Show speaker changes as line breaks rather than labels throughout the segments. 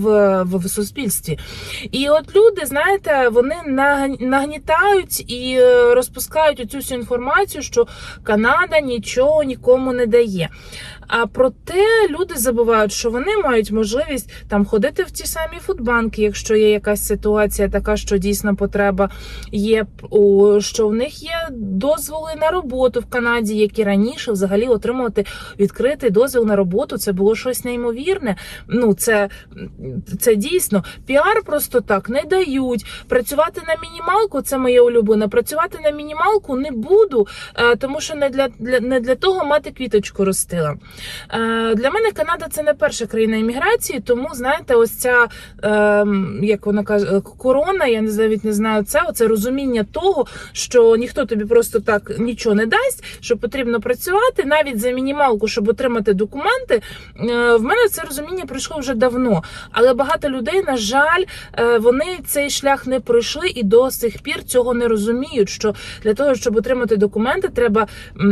в, в, в суспільстві. І от люди, знаєте, вони наг- нагнітають і е, розпускають оцю всю інформацію, що Канада нічого нікому не дає. А проте люди забувають, що вони мають можливість там ходити в ті самі фудбанки, якщо є якась ситуація така, що дійсно потреба є, що в них є дозволи на роботу в Канаді, які раніше взагалі отримувати відкритий дозвіл на роботу. Це було щось неймовірне. Ну це, це дійсно піар просто так не дають. Працювати на мінімалку це моє улюблене. Працювати на мінімалку не буду, е, тому що не для, для не для того мати квіточку ростила. Е, Для мене Канада це не перша країна імміграції, тому знаєте, ось ця е, як вона каже, корона. Я навіть не знаю це. Оце розуміння того, що ніхто тобі просто так нічого не дасть, що потрібно працювати навіть за мінімалку, щоб отримати документи. Е, В мене це розуміння пройшло вже давно. Але багато людей, на жаль, е, вони цей шлях не пройшли і до сих пір цього не розуміють. Що для того, щоб отримати документи, треба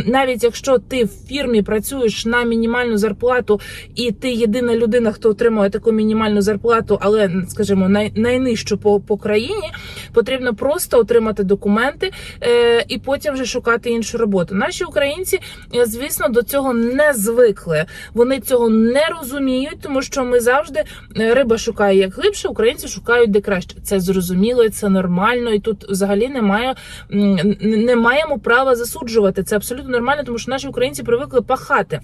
навіть якщо ти в фірмі працюєш на мінімальну зарплату, і ти єдина людина, хто отримує таку мінімальну зарплату, але скажімо, най, найнижчу по, по країні, потрібно просто отримати документи е, і потім вже шукати іншу роботу. Наші українці, е, звісно, до цього не звикли. Вони цього не розуміють, тому що ми завжди е, риба шукає як глибше, українці шукають де краще. Це зрозуміло, і це нормально, і тут взагалі немає не маємо права засуджувати. Це абсолютно нормально, тому що наші українці привикли пахати.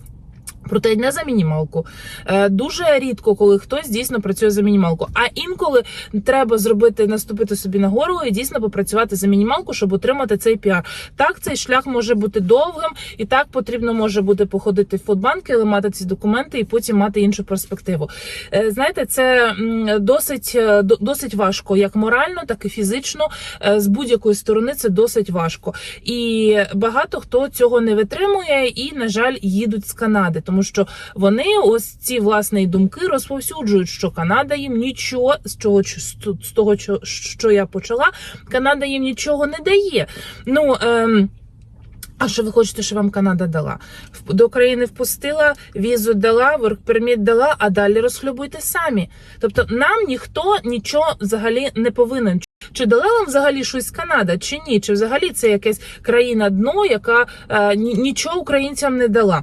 Проте не за мінімалку. Е, Дуже рідко, коли хтось дійсно працює за мінімалку. А інколи треба зробити, наступити собі на горло і дійсно попрацювати за мінімалку, щоб отримати цей піар. Так, цей шлях може бути довгим, і так потрібно може бути походити в фудбанки, але мати ці документи і потім мати іншу перспективу. Е, Знаєте, це досить, е, досить важко, як морально, так і фізично. З будь-якої сторони це досить важко. І багато хто цього не витримує і, на жаль, їдуть з Канади, тому що вони ось ці власне думки розповсюджують, що Канада їм нічого з чого з того, що я почала, Канада їм нічого не дає. Ну ем, а що ви хочете, що вам Канада дала? До країни впустила, візу дала, воркперміт дала, а далі розхлюбуйте самі. Тобто нам ніхто нічого взагалі не повинен. Чи дала вам взагалі щось Канада, чи ні? Чи взагалі це якась країна дно, яка е, нічого українцям не дала?